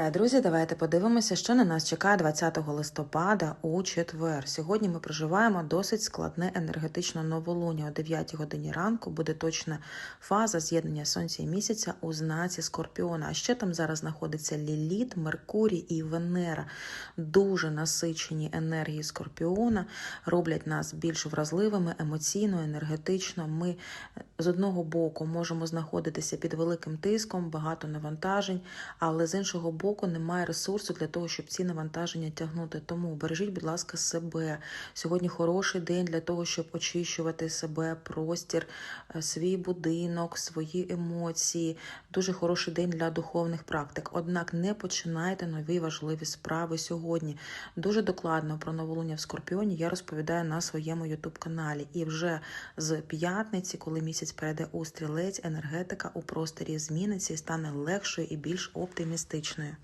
Вітаю, друзі! Давайте подивимося, що на нас чекає 20 листопада у четвер. Сьогодні ми проживаємо досить складне енергетичне новолуння. О 9 годині ранку буде точна фаза з'єднання сонця і місяця у знаці Скорпіона. А ще там зараз знаходиться Ліліт, Меркурій і Венера. Дуже насичені енергії Скорпіона роблять нас більш вразливими емоційно, енергетично. Ми е, з одного боку можемо знаходитися під великим тиском, багато навантажень, але з іншого боку немає ресурсу для того, щоб ці навантаження тягнути. Тому бережіть, будь ласка, себе. Сьогодні хороший день для того, щоб очищувати себе, простір, е, свій будинок, свої емоції. Дуже хороший день для духовних практик. Однак не починайте нові важливі справи сьогодні. Дуже докладно про новолуння в Скорпіоні я розповідаю на своєму ютуб каналі. І вже з п'ятниці, коли місяць перейде у стрілець, енергетика у просторі зміниться і стане легшою і більш оптимістичною.